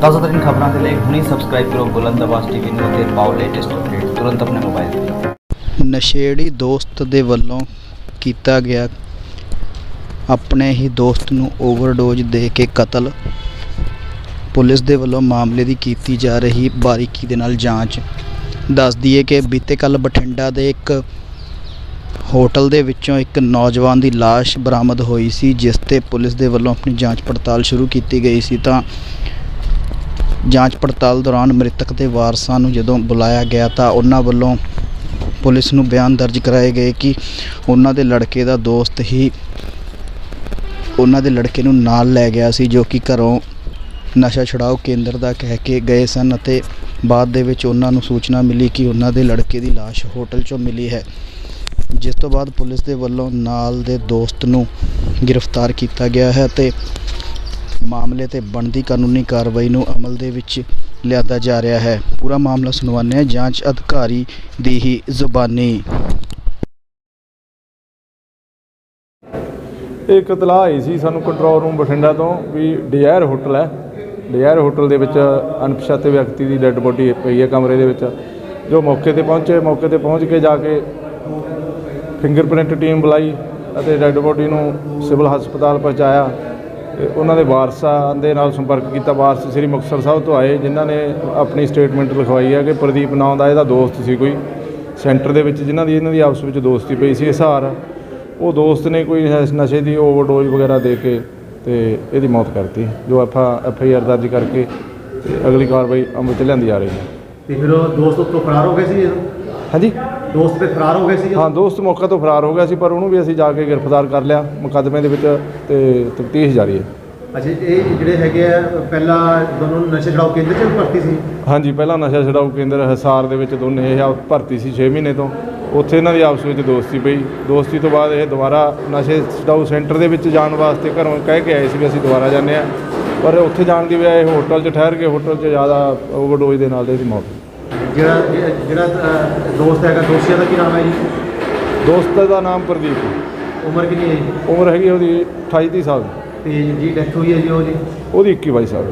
ਤਾਜ਼ਾ ਖਬਰਾਂ ਦੇ ਲਈ ਹੁਣੀ ਸਬਸਕ੍ਰਾਈਬ ਕਰੋ ਬੁਲੰਦ ਆਵਾਜ਼ ਟੀਵੀ ਨੂੰ ਅਤੇ ਪਾਓ ਲੇਟੈਸਟ ਅਪਡੇਟ ਤੁਰੰਤ ਆਪਣੇ ਮੋਬਾਈਲ ਤੇ। ਨਸ਼ੇੜੀ ਦੋਸਤ ਦੇ ਵੱਲੋਂ ਕੀਤਾ ਗਿਆ ਆਪਣੇ ਹੀ ਦੋਸਤ ਨੂੰ ਓਵਰਡੋਜ਼ ਦੇ ਕੇ ਕਤਲ। ਪੁਲਿਸ ਦੇ ਵੱਲੋਂ ਮਾਮਲੇ ਦੀ ਕੀਤੀ ਜਾ ਰਹੀ ਬਾਰੀਕੀ ਦੇ ਨਾਲ ਜਾਂਚ। ਦੱਸ ਦਈਏ ਕਿ ਬੀਤੇ ਕੱਲ ਬਠਿੰਡਾ ਦੇ ਇੱਕ ਹੋਟਲ ਦੇ ਵਿੱਚੋਂ ਇੱਕ ਨੌਜਵਾਨ ਦੀ ਲਾਸ਼ ਬਰਾਮਦ ਹੋਈ ਸੀ, ਜਿਸ ਤੇ ਪੁਲਿਸ ਦੇ ਵੱਲੋਂ ਆਪਣੀ ਜਾਂਚ ਪੜਤਾਲ ਸ਼ੁਰੂ ਕੀਤੀ ਗਈ ਸੀ। ਤਾਂ ਜਾਂਚ ਪੜਤਾਲ ਦੌਰਾਨ ਮ੍ਰਿਤਕ ਦੇ ਵਾਰਸਾਂ ਨੂੰ ਜਦੋਂ ਬੁਲਾਇਆ ਗਿਆ ਤਾਂ ਉਹਨਾਂ ਵੱਲੋਂ ਪੁਲਿਸ ਨੂੰ ਬਿਆਨ ਦਰਜ ਕਰਾਏ ਗਏ ਕਿ ਉਹਨਾਂ ਦੇ ਲੜਕੇ ਦਾ ਦੋਸਤ ਹੀ ਉਹਨਾਂ ਦੇ ਲੜਕੇ ਨੂੰ ਨਾਲ ਲੈ ਗਿਆ ਸੀ, ਜੋ ਕਿ ਘਰੋਂ ਨਸ਼ਾ ਛੁਡਾਓ ਕੇਂਦਰ ਦਾ ਕਹਿ ਕੇ ਗਏ ਸਨ ਅਤੇ ਬਾਅਦ ਦੇ ਵਿੱਚ ਉਹਨਾਂ ਨੂੰ ਸੂਚਨਾ ਮਿਲੀ ਕਿ ਉਹਨਾਂ ਦੇ ਲੜਕੇ ਦੀ ਲਾਸ਼ ਹੋਟਲ 'ਚੋਂ ਮਿਲੀ ਹੈ। ਜਿਸ ਤੋਂ ਬਾਅਦ ਪੁਲਿਸ ਦੇ ਵੱਲੋਂ ਨਾਲ ਦੇ ਦੋਸਤ ਨੂੰ ਗ੍ਰਿਫਤਾਰ ਕੀਤਾ ਗਿਆ ਹੈ ਅਤੇ ਮਾਮਲੇ ਤੇ ਬਣਦੀ ਕਾਨੂੰਨੀ ਕਾਰਵਾਈ ਨੂੰ ਅਮਲ ਦੇ ਵਿੱਚ ਲਿਆਦਾ ਜਾ ਰਿਹਾ ਹੈ। ਪੂਰਾ ਮਾਮਲਾ ਸੁਣਵਾਉਂਦੇ ਹਾਂ ਜਾਂਚ ਅਧਿਕਾਰੀ ਦੀ ਹੀ ਜ਼ੁਬਾਨੀ। ਇੱਕ ਇਤਲਾਹ ਆਈ ਸੀ ਸਾਨੂੰ ਕੰਟਰੋਲ ਰੂਮ ਬਠਿੰਡਾ ਤੋਂ ਵੀ ਡਿਜ਼ਾਇਰ ਹੋਟਲ ਹੈ। ਡਿਜ਼ਾਇਰ ਹੋਟਲ ਦੇ ਵਿੱਚ ਅਣਪਛਾਤੇ ਵਿਅਕਤੀ ਦੀ ਡੈੱਡ ਬੋਡੀ ਪਈ ਹੈ ਕਮਰੇ ਦੇ ਵਿੱਚ। ਜੋ ਮੌਕੇ ਤੇ ਪਹੁੰਚੇ, ਮੌਕੇ ਤੇ ਪਹੁੰਚ ਕੇ ਜਾ ਕੇ ਫਿੰਗਰਪ੍ਰਿੰਟ ਟੀਮ ਬੁਲਾਈ ਅਤੇ ਡੈੱਡ ਬੋਡੀ ਨੂੰ ਸਿਵਲ ਹਸਪਤਾਲ ਪਹੁੰਚਾਇਆ। ਤੇ ਉਹਨਾਂ ਦੇ ਵਾਰਸਾਂ ਦੇ ਨਾਲ ਸੰਪਰਕ ਕੀਤਾ। ਵਾਰਸ ਸ੍ਰੀ ਮੁਕਤਸਰ ਸਾਹਿਬ ਤੋਂ ਆਏ, ਜਿਨ੍ਹਾਂ ਨੇ ਆਪਣੀ ਸਟੇਟਮੈਂਟ ਲਿਖਵਾਈ ਹੈ ਕਿ ਪ੍ਰਦੀਪ ਨਾਂ ਦਾ ਇਹਦਾ ਦੋਸਤ ਸੀ ਕੋਈ। ਸੈਂਟਰ ਦੇ ਵਿੱਚ ਜਿਨ੍ਹਾਂ ਦੀ, ਇਹਨਾਂ ਦੀ ਆਪਸ ਵਿੱਚ ਦੋਸਤੀ ਪਈ ਸੀ ਹਿਸਾਰ ਉਹ ਦੋਸਤ ਨੇ ਕੋਈ ਨਸ਼- ਨਸ਼ੇ ਦੀ ਓਵਰਡੋਜ਼ ਵਗੈਰਾ ਦੇ ਕੇ ਤੇ ਇਹਦੀ ਮੌਤ ਕਰਤੀ, ਜੋ ਆਪਾਂ ਐਫ ਆਈ ਆਰ ਦਰਜ ਕਰਕੇ ਤੇ ਅਗਲੀ ਕਾਰਵਾਈ ਅਮਲ 'ਚ ਲਿਆਂਦੀ ਜਾ ਰਹੀ ਹੈ। ਤੇ ਫਿਰ ਉਹ ਦੋਸਤ ਉੱਥੋਂ ਫਰਾਰ ਹੋ ਗਏ ਸੀ ਜਦੋਂ? ਹਾਂਜੀ। ਦੋਸਤ ਤੇ ਫਰਾਰ ਹੋ ਗਏ ਸੀ? ਹਾਂ ਦੋਸਤ ਮੌਕੇ ਤੋਂ ਫਰਾਰ ਹੋ ਗਿਆ ਸੀ ਪਰ ਉਹਨੂੰ ਵੀ ਅਸੀਂ ਜਾ ਕੇ ਗ੍ਰਿਫਤਾਰ ਕਰ ਲਿਆ ਮੁਕੱਦਮੇ ਦੇ ਵਿੱਚ ਤੇ ਤਫਤੀਸ਼ ਜਾਰੀ ਹੈ। ਅੱਛਾ ਇਹ ਜਿਹੜੇ ਹੈਗੇ ਆ ਪਹਿਲਾਂ ਦੋਨੋਂ ਨਸ਼ੇ ਛਡਾਓ ਕੇਂਦਰ ਚ ਭਰਤੀ ਸੀ? ਹਾਂਜੀ ਪਹਿਲਾਂ ਨਸ਼ਾ ਛਡਾਊ ਕੇਂਦਰ ਹਿਸਾਰ ਦੇ ਵਿੱਚ ਦੋਨੇ ਇਹ ਭਰਤੀ ਸੀ 6 ਮਹੀਨੇ ਤੋਂ। ਉੱਥੇ ਇਹਨਾਂ ਦੀ ਆਪਸ ਵਿੱਚ ਦੋਸਤੀ ਪਈ। ਦੋਸਤੀ ਤੋਂ ਬਾਅਦ ਇਹ ਦੁਬਾਰਾ ਨਸ਼ੇ ਛਡਾਊ ਸੈਂਟਰ ਦੇ ਵਿੱਚ ਜਾਣ ਵਾਸਤੇ ਘਰੋਂ ਕਹਿ ਕੇ ਆਏ ਸੀ ਵੀ ਅਸੀਂ ਦੁਬਾਰਾ ਜਾਂਦੇ ਆ ਪਰ ਉੱਥੇ ਜਾਣ ਦੀ ਬਜਾਏ ਇਹ ਹੋਟਲ 'ਚ ਠਹਿਰ ਕੇ ਹੋਟਲ 'ਚ ਜ਼ਿਆਦਾ ਓਵਰਡੋਜ਼ ਦੇ ਨਾਲ ਇਹਦੀ ਮੌਤ। ਜਿਹੜਾ ਜਿਹੜਾ ਦੋਸਤ ਹੈਗਾ ਦੋਸ਼ੀਆਂ ਦਾ ਕੀ ਨਾਮ ਹੈ ਜੀ? ਦੋਸਤ ਦਾ ਨਾਮ ਪ੍ਰਦੀਪ। ਹੈ। ਉਮਰ ਕਿੰਨੀ ਹੈ ਜੀ? ਉਮਰ ਹੈਗੀ ਉਹਦੀ 28 30 ਸਾਲ। ਤੇ ਜੀ ਡੈਥ ਹੋਈ ਹੈ ਜੀ ਉਹ ਜੀ ਉਹਦੀ 21 22 ਸਾਲ।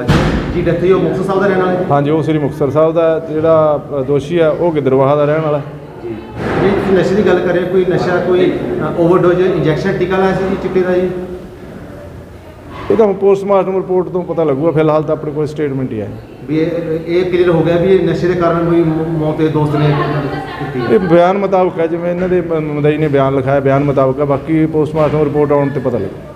ਅੱਛਾ ਜੀ ਡੈਥ ਹੋਈ ਉਹ ਮੁਕਤਸਰ ਸਾਹਿਬ ਦਾ ਰਹਿਣ ਵਾਲਾ ਹੈ? ਹਾਂਜੀ ਉਹ ਸ੍ਰੀ ਮੁਕਤਸਰ ਸਾਹਿਬ ਦਾ ਜਿਹੜਾ ਅ, ਦੋਸ਼ੀ ਆ ਉਹ ਗਿੱਦਰਵਾਹਾ ਦਾ ਰਹਿਣ ਵਾਲਾ ਹੈ। ਜੀ। ਜੀ ਤੁਸੀਂ ਨਸ਼ੇ ਦੀ ਗੱਲ ਕਰ ਰਹੇ ਹੋ, ਕੋਈ ਨਸ਼ਾ ਕੋਈ ਓਵਰਡੋਜ਼ ਇੰਜੈਕਸ਼ਨ ਟੀਕਾ ਲਾਇਆ ਸੀ ਜੀ ਚਿੱਟੇ ਦਾ ਜੀ? ਇਹ ਤਾਂ ਪੋਸਟਮਾਰਟਮ ਰਿਪੋਰਟ ਤੋਂ ਪਤਾ ਲੱਗੂਗਾ ਫਿਲਹਾਲ ਤਾਂ ਆਪਣੇ ਕੋਲ ਸਟੇਟਮੈਂਟ ਹੀ ਹੈ। ਵੀ ਇਹ ਇਹ ਕਲੀਅਰ ਹੋ ਗਿਆ ਵੀ ਇਹ ਨਸ਼ੇ ਦੇ ਕਾਰਨ ਕੋਈ ਮੌ- ਮੌਤ ਦੇ ਦੋਸਤ ਨੇ ਕੀਤੀ ਹੈ। ਇਹ ਬਿਆਨ ਮੁਤਾਬਕ ਹੈ, ਜਿਵੇਂ ਇਹਨਾਂ ਦੇ ਮ- ਮਦਈ ਨੇ ਬਿਆਨ ਲਿਖਾਇਆ, ਬਿਆਨ ਮੁਤਾਬਕ ਹੈ, ਬਾਕੀ ਪੋਸਟਮਾਰਟਮ ਰਿਪੋਰਟ ਆਉਣ ਤੇ ਪਤਾ ਲੱਗੂ।